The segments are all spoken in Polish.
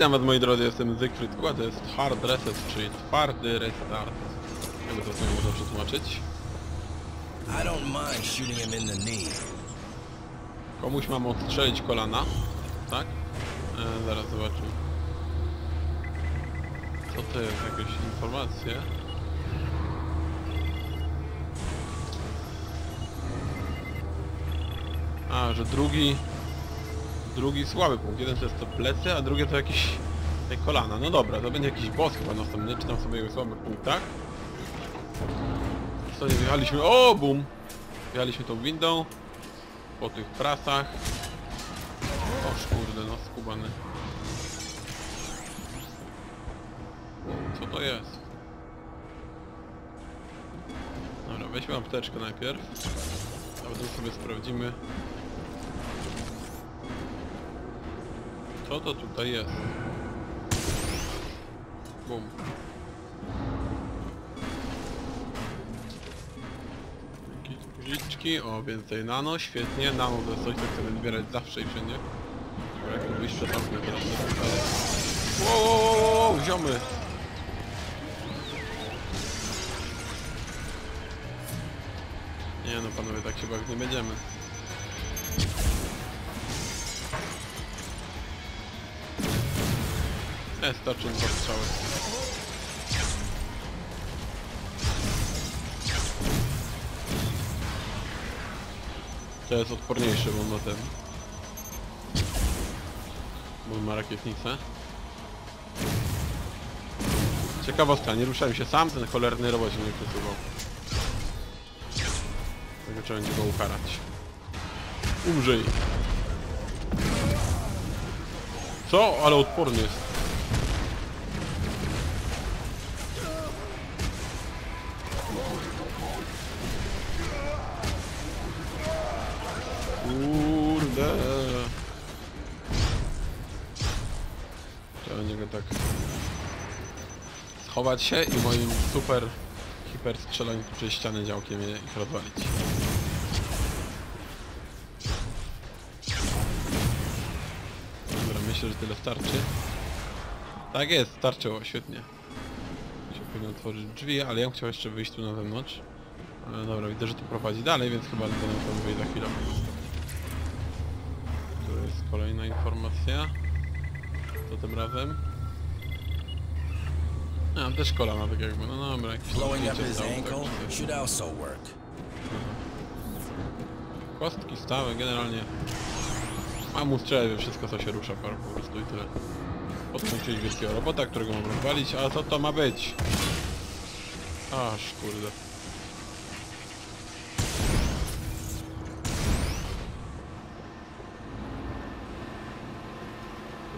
Witam was moi drodzy, jestem Zygfryd Kła, to jest Hard Reset, czyli twardy restart. Jakby to sobie można przetłumaczyć. Komuś mam odstrzelić kolana, tak? E, zaraz zobaczymy. Co to jest? Jakieś informacje? A, że drugi... Drugi słaby punkt. Jeden to jest to plecy, a drugie to jakieś... te kolana. No dobra, to będzie jakiś boss chyba następny. Czytam sobie jego słaby punkt, tak? Co nie wjechaliśmy? O, bum! Wjechaliśmy tą windą. Po tych prasach. Oż kurde, no skubany. Co to jest? Dobra, weźmy apteczkę najpierw. A potem sobie sprawdzimy. Co to tutaj jest? Bum. Jakieś o więcej nano, świetnie, nano to jest coś, co chcemy zbierać zawsze i wszędzie. Dobra, jak przez okno teraz. Wow, wow, wow, wow, ziomy! Nie no panowie, tak bawić nie będziemy. Starczy mi dwa strzały. To jest odporniejszy, bo ma ten... Bo ma rakietnicę. Ciekawostka, nie ruszałem się sam, ten cholerny robot się nie przesuwał. Tego trzeba będzie go ukarać. Umrzyj! Co? Ale odporny jest. Tak schować się i moim super hiper strzelaniu przez ściany działkiem je ich rozwalić. Dobra, myślę, że tyle starczy. Tak jest, starczyło, świetnie. Się powinno otworzyć drzwi, ale ja bym chciał jeszcze wyjść tu na zewnątrz. Ale dobra, widzę, że to prowadzi dalej, więc chyba będę tam wyjść za chwilę. Tu jest kolejna informacja. Co tym razem? A, też kolana tak jakby, no dobra, Blowing up his ankle tak, coś. should also work. Kostki stałe, generalnie. Mam we wszystko co się rusza par- po prostu i tyle. Podkończyć wielkiego robota, którego mam rozwalić, a co to ma być? Aż kurde.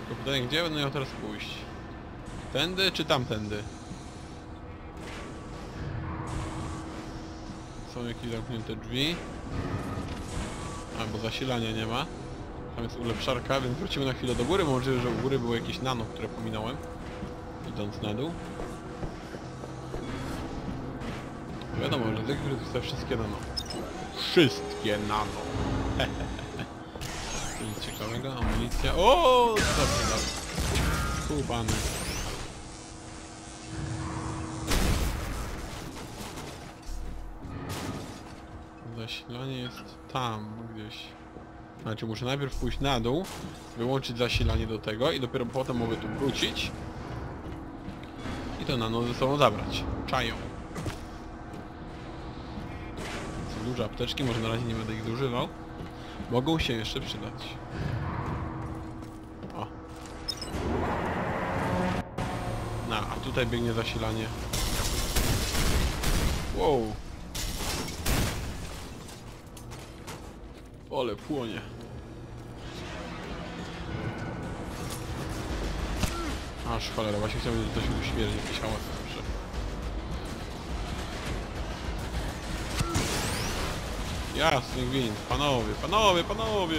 Tylko pytanie, gdzie będę miał teraz pójść? Tędy czy tamtędy? Są jakieś zamknięte drzwi. Albo zasilania nie ma. Tam jest ulepszarka, więc wrócimy na chwilę do góry. Może, że u góry było jakieś nano, które pominąłem. Idąc na dół. Wiadomo, że Zygfryd chce wszystkie nano. Wszystkie nano. Nic ciekawego, amunicja. O, dobrze, dobrze. Kubany. Zasilanie jest tam gdzieś. Znaczy muszę najpierw pójść na dół, wyłączyć zasilanie do tego i dopiero potem mogę tu wrócić. I to nano ze sobą zabrać. Czają. Są duże apteczki, może na razie nie będę ich zużywał. Mogą się jeszcze przydać. O. No, a tutaj biegnie zasilanie. Wow. Ole, płonie. Aż cholera, właśnie chciałbym, to się uśmierci, jakiś hałas słyszę. Jasny gwint, panowie, panowie, panowie!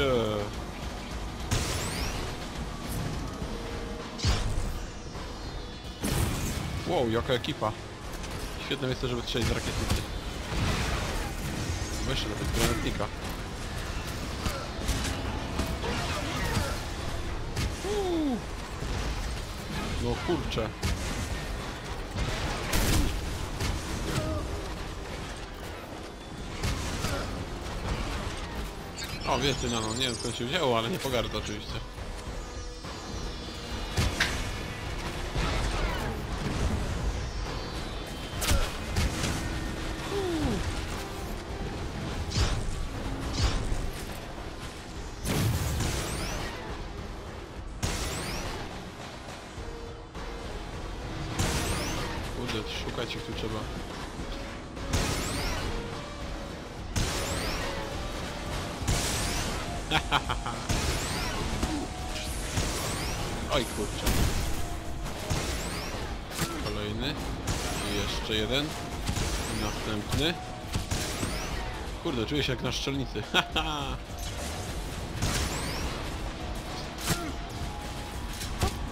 Wow, jaka ekipa. Świetne miejsce, żeby strzelić z rakietnicy. Weź nawet granatnika. No kurczę. O, więcej nano, nie wiem skąd się wzięło, ale nie pogardzę oczywiście. Szukać ich tu trzeba. Oj kurczę. Kolejny. I jeszcze jeden. I następny. Kurde, czuję się jak na szczelnicy.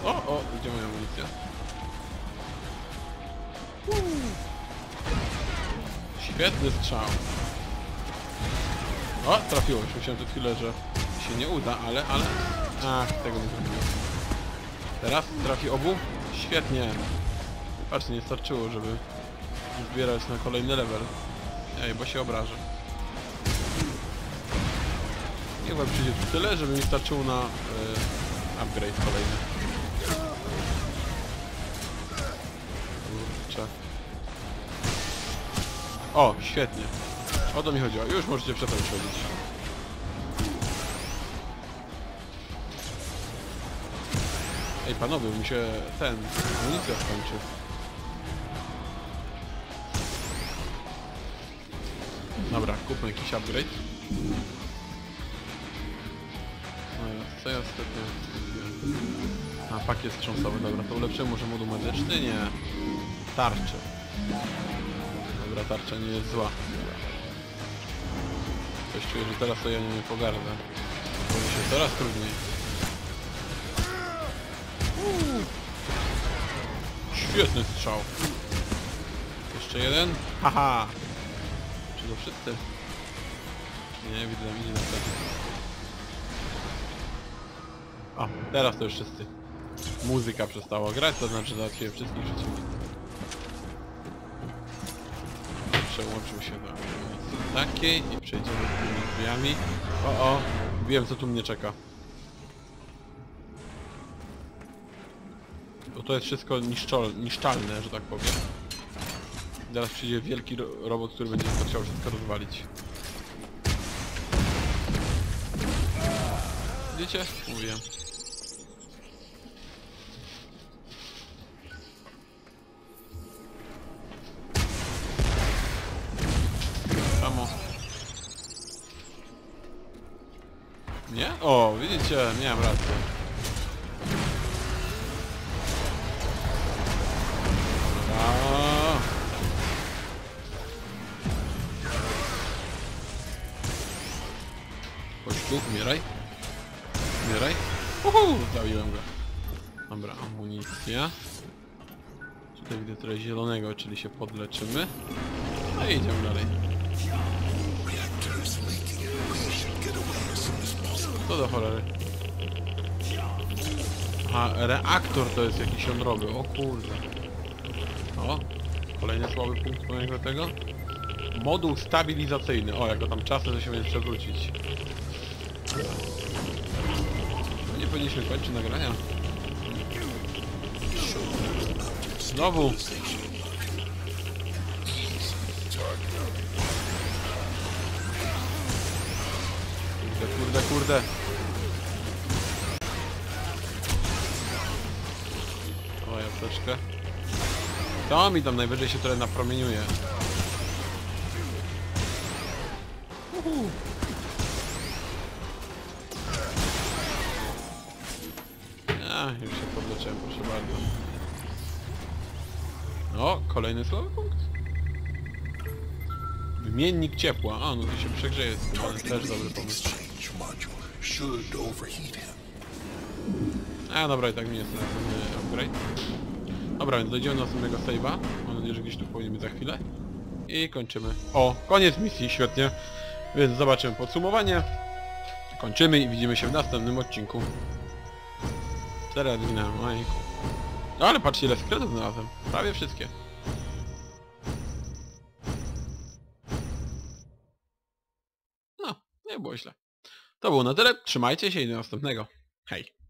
O, o, gdzie moja amunicja? Świetny strzał. O, trafiło się. Myślałem przed chwilę, że się nie uda, ale, ale... Ach, tego nie zrobiłem. Teraz trafi obu? Świetnie. Patrzcie, nie starczyło, żeby zbierać na kolejny level. Ej, bo się obrażę. Nie chyba przyjdzie tyle, żeby mi starczyło na y, upgrade kolejny. Kurczę. O, świetnie. O to mi chodziło. Już możecie przestać chodzić. Ej panowie, mi się ten amunicja skończy. Dobra, kupmy jakiś upgrade. No ja, co ja ostatnio? A, pakiet wstrząsowy, dobra, to ulepszymy może moduł medyczny? Nie. Tarczy. Dobra, tarcza nie jest zła. Coś czuję, że teraz to ja nie pogardzę. Robi się coraz trudniej. Świetny strzał. Jeszcze jeden. Haha. Czy to wszyscy? Nie, widzę, idzie na pewno. O, teraz to już wszyscy. Muzyka przestała grać, to znaczy załatwiłem wszystkich przeciwników. Przełączył się do takiej i przejdziemy tymi drzwiami. O, o, wiem co tu mnie czeka. Bo to jest wszystko niszczol, niszczalne, że tak powiem. Teraz przyjdzie wielki ro robot, który będzie chciał wszystko rozwalić. Widzicie? Mówiłem. Widzicie, miałem rację. Chodź tu, umieraj. Umieraj. Uhu, zabiłem go. Dobra, amunicja. Tutaj widzę trochę zielonego, czyli się podleczymy. No i idziemy dalej. Co do cholery? A, reaktor to jest jakiś jądrowy, o kurde. O, kolejny słaby punkt mojego tego. Moduł stabilizacyjny, o jak go tam czasem, to się będzie przewrócić. No nie powinniśmy kończyć nagrania. Znowu! Kurde, kurde, kurde. O, jabłeczkę. To mi tam najwyżej się trochę napromieniuje. Uhu. A, już się podleczyłem, proszę bardzo. O, kolejny słaby punkt. Wymiennik ciepła. A, no to się przegrzeje z tym, ale też dobry pomysł. A dobra, i tak mi jest następny upgrade. Dobra, więc dojdziemy do następnego save'a. Mam nadzieję, że gdzieś tu być za chwilę. I kończymy. O, koniec misji, świetnie. Więc zobaczymy podsumowanie. Kończymy i widzimy się w następnym odcinku. Teraz zginąłem, ojku. Ale patrzcie ile sekretów znalazłem. Prawie wszystkie. No, nie było źle. To było na tyle. Trzymajcie się i do następnego. Hej.